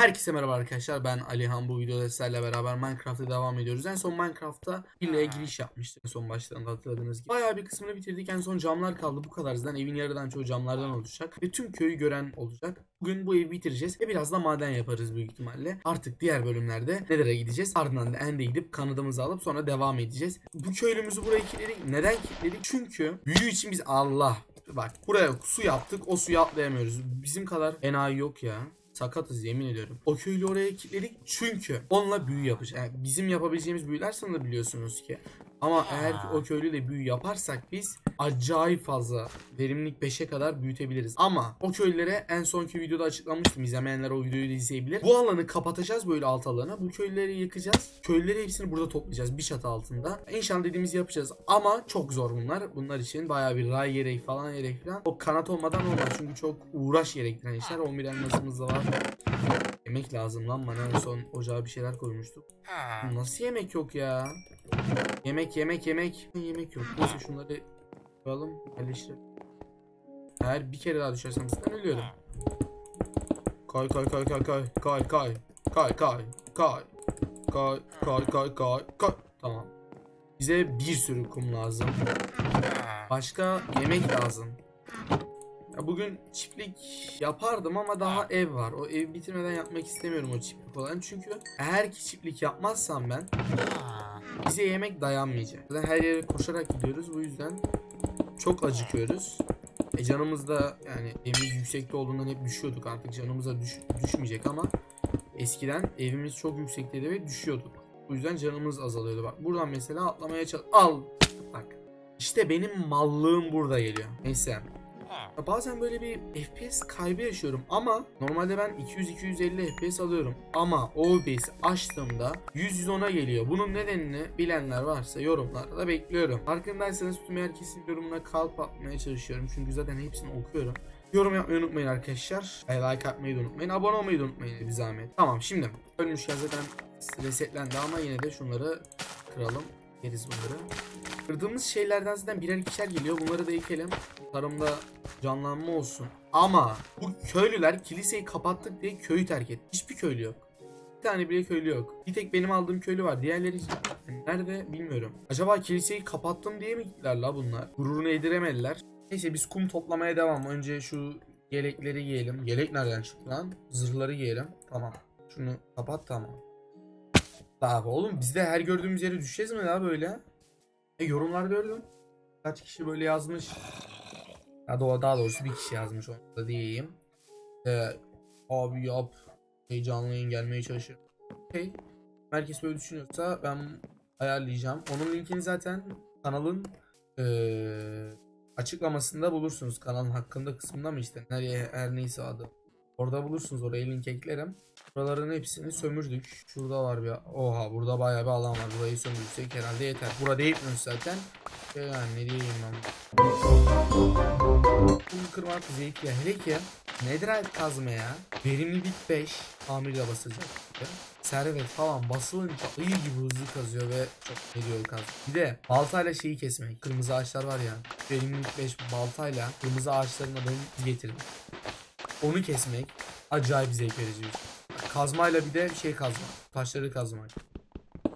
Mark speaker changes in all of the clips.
Speaker 1: Herkese merhaba arkadaşlar ben Alihan bu videoda sizlerle beraber Minecraft'a devam ediyoruz. En son Minecraft'ta villaya giriş yapmıştık en son başlarında hatırladığınız gibi. Bayağı bir kısmını bitirdik en son camlar kaldı bu kadar zaten evin yarıdan çoğu camlardan oluşacak ve tüm köyü gören olacak. Bugün bu evi bitireceğiz ve biraz da maden yaparız büyük ihtimalle. Artık diğer bölümlerde Nether'a gideceğiz. Ardından da End'e gidip kanadımızı alıp sonra devam edeceğiz. Bu köylümüzü buraya kilitledik. Neden kilitledik? Çünkü büyü için biz Allah Bak buraya su yaptık o suya atlayamıyoruz. Bizim kadar enayi yok ya. Sakatız yemin ediyorum. O köylü oraya kilitledik çünkü onunla büyü yapacağız. Yani bizim yapabileceğimiz büyüler sanırım biliyorsunuz ki. Ama eğer ki o köylüyle büyü yaparsak biz acayip fazla verimlilik 5'e kadar büyütebiliriz. Ama o köylülere en sonki videoda açıklamıştım. İzlemeyenler o videoyu da izleyebilir. Bu alanı kapatacağız böyle alt alanı. Bu köylüleri yıkacağız. Köylüleri hepsini burada toplayacağız bir çatı altında. İnşallah dediğimizi yapacağız. Ama çok zor bunlar. Bunlar için bayağı bir ray gerek falan gerek falan. O kanat olmadan olmaz. Çünkü çok uğraş gerektiren işler. 11 elmasımız da var. Yemek lazım lan bana en son ocağa bir şeyler koymuştuk. Nasıl yemek yok ya? Yemek yemek yemek. Yemek yok. Neyse şunları koyalım yerleştirelim. Eğer bir kere daha düşersem zaten ölüyorum. Kay kay kay kay kay kay kay kay kay kay kay kay kay kay kay Tamam. Bize bir sürü kum lazım. Başka yemek lazım. Ya bugün çiftlik yapardım ama daha ev var. O ev bitirmeden yapmak istemiyorum o çiftlik falan. Çünkü eğer ki çiftlik yapmazsam ben bize yemek dayanmayacak. Zaten her yere koşarak gidiyoruz. Bu yüzden çok acıkıyoruz. E canımız da yani evimiz yüksekte olduğundan hep düşüyorduk. Artık canımıza düş- düşmeyecek ama eskiden evimiz çok yüksekteydi ve düşüyorduk. Bu yüzden canımız azalıyordu. Bak buradan mesela atlamaya çalış... Al! Bak. İşte benim mallığım burada geliyor. Neyse. Bazen böyle bir FPS kaybı yaşıyorum ama normalde ben 200-250 FPS alıyorum. Ama OBS açtığımda 100-110'a geliyor. Bunun nedenini bilenler varsa yorumlarda bekliyorum. Farkındaysanız tüm herkesin yorumuna kalp atmaya çalışıyorum. Çünkü zaten hepsini okuyorum. Yorum yapmayı unutmayın arkadaşlar. Like atmayı da unutmayın. Abone olmayı da unutmayın bir zahmet. Tamam şimdi. Ölmüşken zaten resetlendi ama yine de şunları kıralım. Yeriz bunları. Kırdığımız şeylerden zaten birer ikişer geliyor. Bunları da ekelim. Tarımda canlanma olsun. Ama bu köylüler kiliseyi kapattık diye köyü terk etti. Hiçbir köylü yok. Bir tane bile köylü yok. Bir tek benim aldığım köylü var. Diğerleri nerede bilmiyorum. Acaba kiliseyi kapattım diye mi gittiler la bunlar? Gururunu yediremediler. Neyse biz kum toplamaya devam. Önce şu yelekleri giyelim. Yelek nereden çıktı lan? Zırhları giyelim. Tamam. Şunu kapat tamam. Abi oğlum biz de her gördüğümüz yere düşeceğiz mi daha böyle? E, yorumlarda gördüm. Kaç kişi böyle yazmış. Ya da daha doğrusu bir kişi yazmış onu da diyeyim. Ee, abi yap. Heyecanlıyım gelmeye çalışıyorum. Okey. Herkes böyle düşünüyorsa ben ayarlayacağım. Onun linkini zaten kanalın ee, açıklamasında bulursunuz. Kanalın hakkında kısmında mı işte nereye her neyse adı. Orada bulursunuz. Oraya link eklerim. Buraların hepsini sömürdük. Şurada var bir... Oha burada bayağı bir alan var. Burayı sömürdüksek herhalde yeter. Burada yetmiyor zaten. Şey yani ne diyeyim ben. Bunu kırmak zevkli. Hele ki Netherite kazmaya verimlilik 5 tamirle basacak. Servet falan basılınca iyi gibi hızlı kazıyor ve çok veriyor kaz. Bir de baltayla şeyi kesmek. Kırmızı ağaçlar var ya. Verimlilik 5 baltayla kırmızı ağaçların adını getirdim. Onu kesmek acayip zevk verici. Kazmayla bir de şey kazmak. Taşları kazmak.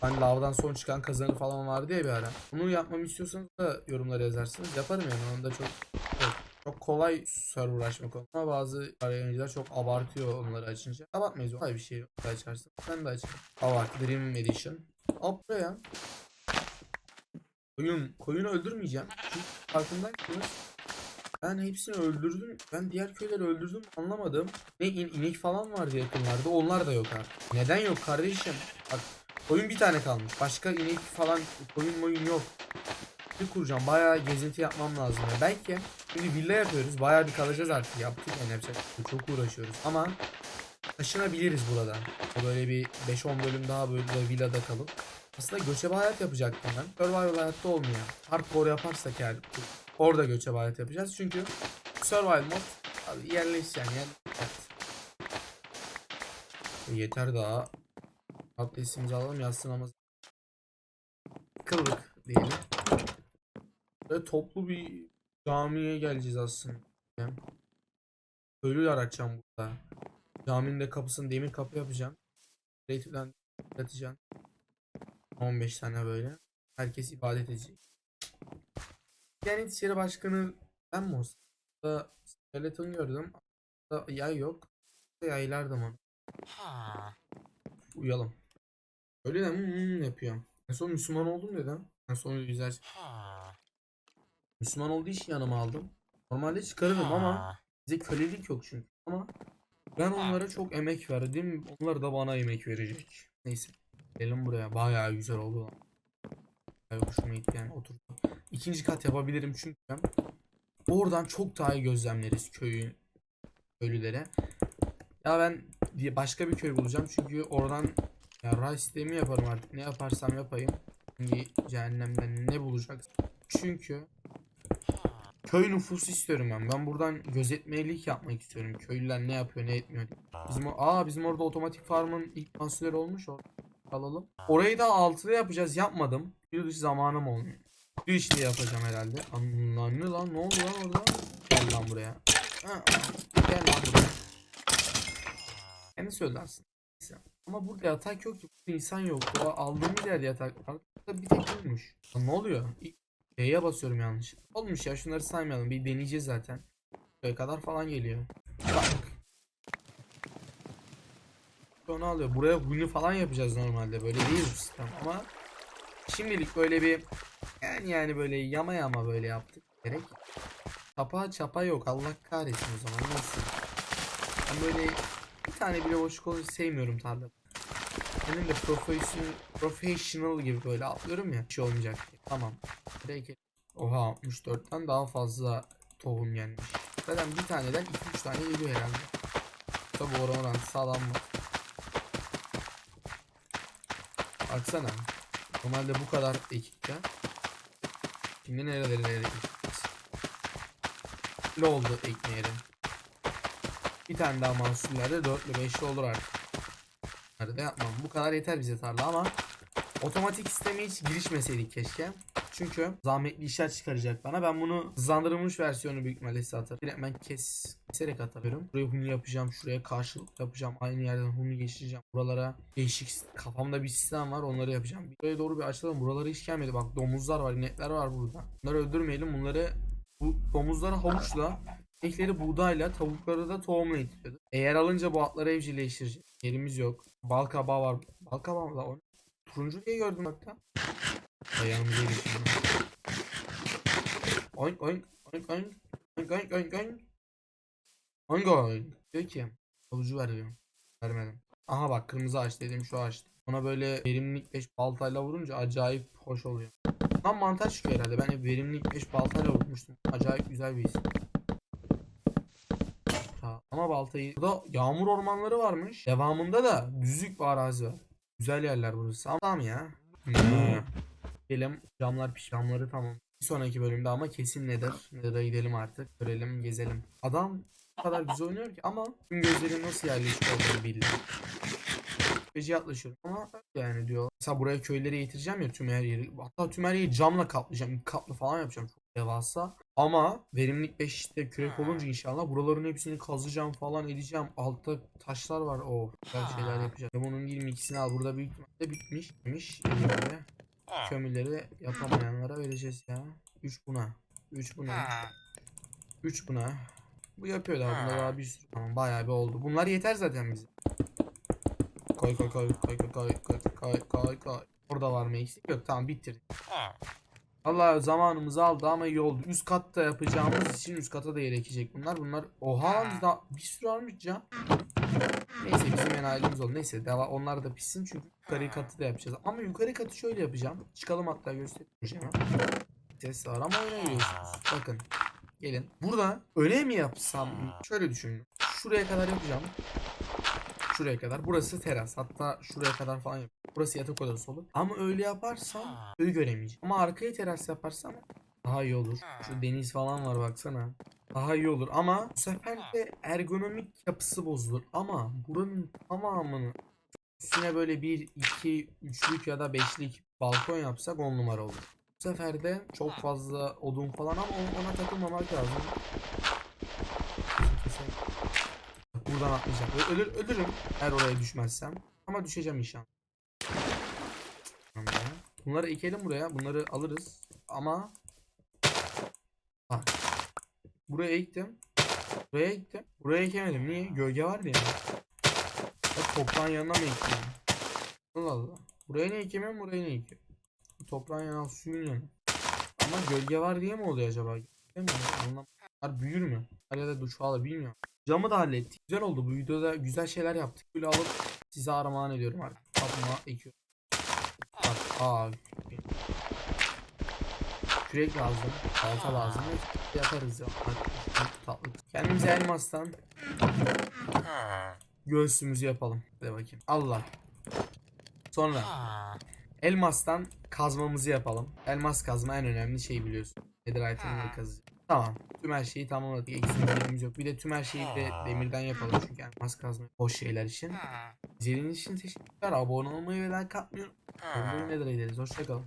Speaker 1: Hani lavdan son çıkan kazanı falan vardı ya bir ara. Bunu yapmamı istiyorsanız da yorumlara yazarsınız. Yaparım yani onda çok çok, çok kolay server açmak ama bazı yayıncılar çok abartıyor onları açınca. Abartmayız o. Bir şey açarsın. Ben de açarım. Abart Dream Edition. Hop buraya. Koyun, koyunu öldürmeyeceğim. Farkındaysanız ben hepsini öldürdüm. Ben diğer köyleri öldürdüm anlamadım. Ne in- inek falan vardı yakınlarda. Onlar da yok artık. Neden yok kardeşim? Bak koyun bir tane kalmış. Başka inek falan koyun moyun yok. Bir kuracağım. Bayağı gezinti yapmam lazım. ya. Belki şimdi villa yapıyoruz. Bayağı bir kalacağız artık. Yaptık yani yapacak. şey. Çok uğraşıyoruz. Ama taşınabiliriz buradan. Böyle bir 5-10 bölüm daha böyle villada kalıp aslında göçebe hayat yapacaktım ben. Survival hayatta olmuyor. Hardcore yaparsak yani orada göçebe hayat yapacağız. Çünkü survival mod abi yerleşeceksin yani. Evet. Yeter daha. Abdestimizi alalım yatsın ama kıldık diyelim. Ve toplu bir camiye geleceğiz aslında. Ölüler açacağım burada. Caminin de kapısını demir kapı yapacağım. Zeytinden atacağım. 15 tane böyle. Herkes ibadet edecek. Yani İçişleri Başkanı ben mi olsam? Burada skeleton gördüm. Burada yay yok. Yaylardım onu. Uyalım. Öyle de hmm, hmm yapıyor. En son Müslüman oldum dedim. En son güzel. Müslüman olduğu için yanıma aldım. Normalde çıkarırım ama bize kölelik yok çünkü. Ama ben onlara çok emek verdim. Onlar da bana emek verecek. Neyse. Gelin buraya. Bayağı güzel oldu hoşuma gitti yani oturdu. İkinci kat yapabilirim çünkü oradan çok daha iyi gözlemleriz köyü köylülere. Ya ben diye başka bir köy bulacağım çünkü oradan ya ray sistemi yaparım artık. Ne yaparsam yapayım. Hangi cehennemden ne bulacak? Çünkü köy nüfusu istiyorum ben. Ben buradan gözetmelik yapmak istiyorum. Köylüler ne yapıyor ne etmiyor. Bizim aa bizim orada otomatik farmın ilk mahsulleri olmuş o. Alalım. Orayı da altıda yapacağız. Yapmadım. Dış zamanım olmuyor. Bir işte yapacağım herhalde. Lan ne lan ne oldu lan orada? Gel lan buraya. Ha, gel lan buraya. Kendi söylersin. Ama burada yatak yok ki. Burada insan yok. O aldığımız yerde yatak var. Burada bir tek olmuş. Lan ne oluyor? D'ye basıyorum yanlış. Olmuş ya şunları saymayalım. Bir deneyeceğiz zaten. Buraya kadar falan geliyor. Bak. Onu alıyor. Buraya huni falan yapacağız normalde. Böyle değil bu sistem ama şimdilik böyle bir yani yani böyle yama yama böyle yaptık gerek. Çapa çapa yok. Allah kahretsin o zaman. Nasıl? Ben böyle bir tane bile boşluk olunca sevmiyorum tarla. Benim de professional, professional gibi böyle atlıyorum ya. Bir şey olmayacak. Tamam. Buraya Oha 64'ten daha fazla tohum gelmiş. Zaten bir taneden 2-3 tane geliyor herhalde. Tabi oran orantısı sağlam var. Baksana. Normalde bu kadar ekipte. Şimdi nerelere nerelere ekeceğiz. Ne oldu ekmeyelim. Bir tane daha mahsullerde 4'lü 5'li olur artık. Da yapmam. Bu kadar yeter bize tarla ama otomatik sisteme hiç girişmeseydik keşke. Çünkü zahmetli işler çıkaracak bana. Ben bunu hızlandırılmış versiyonu büyük ihtimalle size atarım. Direkt ben kes, keserek atarım. Buraya huni yapacağım. Şuraya karşılık yapacağım. Aynı yerden huni geçireceğim. Buralara değişik kafamda bir sistem var. Onları yapacağım. Buraya doğru bir açalım. Buralara hiç gelmedi. Bak domuzlar var. inekler var burada. Bunları öldürmeyelim. Bunları bu domuzları havuçla İnekleri buğdayla, tavukları da tohumla yetiştiriyordu. Eğer alınca bu atları evcilleştirecek. Yerimiz yok. Bal kabağı var. Bal kabağı mı? Turuncu diye gördüm hatta. Ayağımıza geçiyor. Oink oink oink oink oink oink oink oink oink oink diyor ki havucu ver diyor. Vermedim. Aha bak kırmızı ağaç dediğim şu ağaçtı. Ona böyle verimlilik 5 baltayla vurunca acayip hoş oluyor. Tam mantar çıkıyor herhalde. Ben hep verimlilik 5 baltayla vurmuştum. Acayip güzel bir his. Ama baltayı... Burada yağmur ormanları varmış. Devamında da düzlük bir arazi var. Güzel yerler burası. Ama Tamam ya. Hmm. Gidelim camlar piş camları tamam. Bir sonraki bölümde ama kesin nedir? Nether'a gidelim artık. Görelim gezelim. Adam o kadar güzel oynuyor ki ama tüm gözlerin nasıl yerleşik olduğunu bildi. Gece yaklaşıyorum ama yani diyor. Mesela buraya köyleri getireceğim ya tüm her yeri. Hatta tüm her yeri camla kaplayacağım. İlk katlı falan yapacağım. Çok devasa. Ama verimlilik 5 işte kürek olunca inşallah buraların hepsini kazacağım falan edeceğim. Altta taşlar var. O güzel şeyler yapacağım. Ve bunun 22'sini al. Burada büyük ihtimalle bitmiş. Demiş. Böyle kömürleri yapamayanlara vereceğiz ya. 3 buna. 3 buna. 3 buna. Bu yapıyor daha. Bunda daha bir sürü. Tamam bayağı bir oldu. Bunlar yeter zaten bize. Koy koy koy koy koy koy koy koy koy koy. Orada var mı eksik? Yok tamam bitirdik. Allah zamanımızı aldı ama iyi oldu. Üst katta yapacağımız için üst kata da gerekecek bunlar. Bunlar oha daha bir sürü almış ya. Neyse bizim en ailemiz oldu. Neyse deva onlar da pişsin çünkü yukarı katı da yapacağız. Ama yukarı katı şöyle yapacağım. Çıkalım hatta göstereceğim. Ses var ama öne giriyorsunuz. Bakın. Gelin. Burada öne mi yapsam? Şöyle düşünün. Şuraya kadar yapacağım. Şuraya kadar. Burası teras. Hatta şuraya kadar falan yap. Burası yatak odası olur. Ama öyle yaparsam köyü göremeyeceğim. Ama arkaya teras yaparsam daha iyi olur. Şu deniz falan var baksana. Daha iyi olur ama bu sefer de ergonomik yapısı bozulur. Ama buranın tamamını üstüne böyle bir, iki, üçlük ya da beşlik balkon yapsak on numara olur. Bu sefer de çok fazla odun falan ama ona- takılmamak lazım. buradan atlayacağım. Ölür, ölürüm eğer oraya düşmezsem. Ama düşeceğim inşallah. Bunları ekelim buraya. Bunları alırız. Ama bak. Buraya ektim. Buraya ektim. Buraya ekemedim. Niye? Gölge var diye. Ya toprağın yanına mı ekeyim? Allah Allah. Buraya ne ekemiyorum, buraya ne ekeyim? Toprağın yanına suyun yanına. Ama gölge var diye mi oluyor acaba? Anlam. Bunlar büyür mü? Her yerde duş falan bilmiyorum. Camı da hallettik. Güzel oldu. Bu videoda güzel şeyler yaptık. Böyle alıp size armağan ediyorum artık. Kapıma ekiyorum. Bak aa. Kürek lazım. Balta lazım. Yaparız ya. Tatlı. Kendimize elmastan göğsümüzü yapalım. Hadi bakayım. Allah. Sonra elmastan kazmamızı yapalım. Elmas kazma en önemli şey biliyorsun. Netherite'ın kazı. Tamam. Tüm her şeyi tamamladık. Eksiklerimiz yok. Bir de tüm her şeyi de demirden yapalım çünkü elmas kazma hoş şeyler için. İzlediğiniz için teşekkürler. Abone olmayı ve like atmayı unutmayın. Nether'a gideriz. Hoşçakalın.